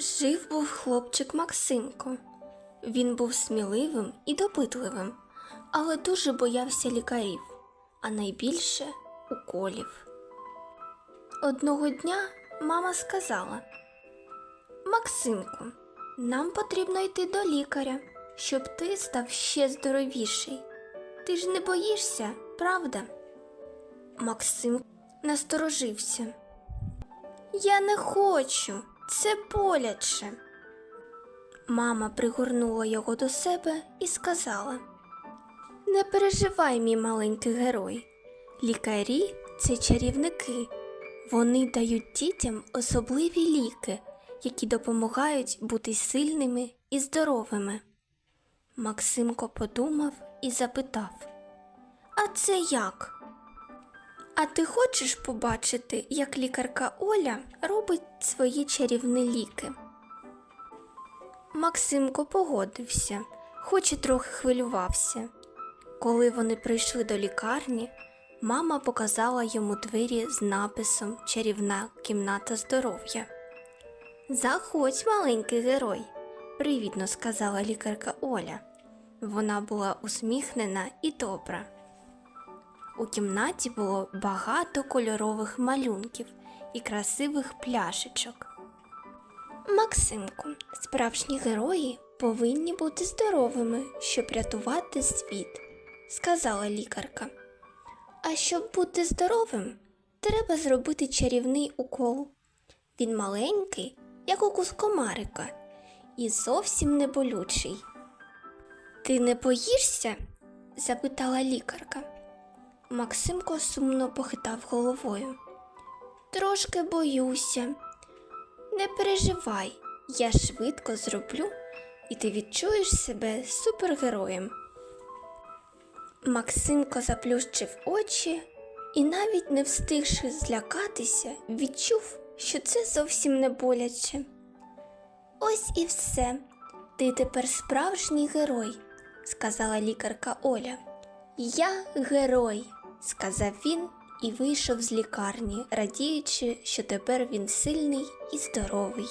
Жив був хлопчик Максимко. Він був сміливим і допитливим, але дуже боявся лікарів, а найбільше уколів. Одного дня мама сказала: Максимку, нам потрібно йти до лікаря, щоб ти став ще здоровіший. Ти ж не боїшся, правда? Максим насторожився. Я не хочу, це боляче. Мама пригорнула його до себе і сказала: Не переживай, мій маленький герой. Лікарі це чарівники. Вони дають дітям особливі ліки, які допомагають бути сильними і здоровими. Максимко подумав і запитав: А це як? А ти хочеш побачити, як лікарка Оля робить свої чарівні ліки? Максимко погодився, хоч і трохи хвилювався. Коли вони прийшли до лікарні, мама показала йому двері з написом Чарівна кімната здоров'я. Заходь, маленький герой, привітно сказала лікарка Оля. Вона була усміхнена і добра. У кімнаті було багато кольорових малюнків і красивих пляшечок. Максимку, справжні герої повинні бути здоровими, щоб рятувати світ, сказала лікарка. А щоб бути здоровим, треба зробити чарівний укол. Він маленький, як укус комарика, і зовсім не болючий. Ти не боїшся? запитала лікарка. Максимко сумно похитав головою. Трошки боюся. Не переживай, я швидко зроблю, і ти відчуєш себе супергероєм. Максимко заплющив очі і, навіть не встигши злякатися, відчув, що це зовсім не боляче. Ось і все. Ти тепер справжній герой, сказала лікарка Оля. Я герой, сказав він і вийшов з лікарні, радіючи, що тепер він сильний і здоровий.